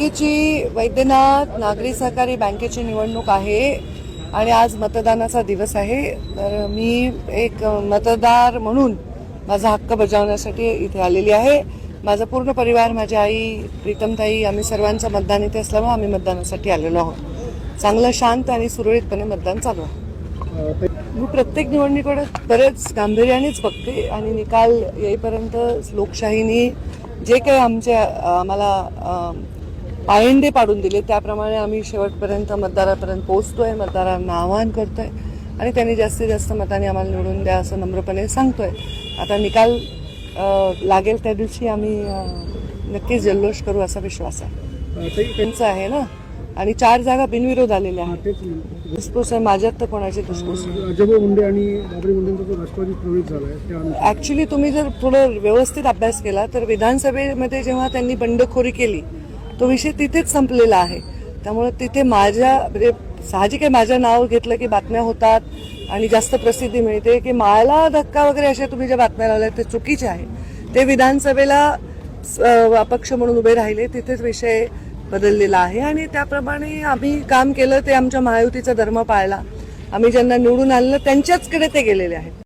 बँकेची वैद्यनाथ नागरी सहकारी बँकेची निवडणूक आहे आणि आज मतदानाचा दिवस आहे. तर मी एक मतदार म्हणून माझा हक्क बजावण्यासाठी इथे आलेली आहे. माझा पूर्ण परिवार माझी आई प्रीतमताई आम्ही सर्वांचं मतदान इथे असल्यामुळे आम्ही मतदानासाठी आलेलो आहोत. चांगलं शांत आणि सुरळीतपणे मतदान चालू आहे. मी प्रत्येक निवडणुकीकडे बरेच गांभीर्यानेच बघते आणि निकाल येईपर्यंत लोकशाहीने जे काही आमचे आम्हाला पायंडे पाडून दिले. त्याप्रमाणे आम्ही शेवटपर्यंत मतदारापर्यंत पोहोचतोय. मतदारांना आवाहन करतोय. आणि त्यांनी जास्तीत जास्त मतांनी आम्हाला निवडून द्या असं नम्रपणे सांगतोय. आता निकाल लागेल त्या दिवशी आम्ही नक्कीच जल्लोष करू असा विश्वास आहे. त्यांचं आहे ना? आणि चार जागा बिनविरोध आलेल्या आहेत. दुसपूस आहे माझ्यात तर कोणाची दुसपूस मुंडे आणि ऍक्च्युली तुम्ही जर थोडं व्यवस्थित अभ्यास केला तर विधानसभेमध्ये जेव्हा त्यांनी बंडखोरी केली तो विषय तिथेच संपलेला आहे. त्यामुळे तिथे माझ्या म्हणजे साहजिक आहे माझं नाव घेतलं की बातम्या होतात आणि जास्त प्रसिद्धी मिळते की मायला धक्का वगैरे अशा तुम्ही ज्या बातम्या लावल्या ते चुकीचे आहे. ते विधानसभेला अपक्ष म्हणून उभे राहिले तिथेच विषय बदललेला आहे आणि त्याप्रमाणे आम्ही काम केलं ते आमच्या महायुतीचा धर्म पाळला. आम्ही ज्यांना निवडून आणलं त्यांच्याचकडे ते गेलेले आहेत.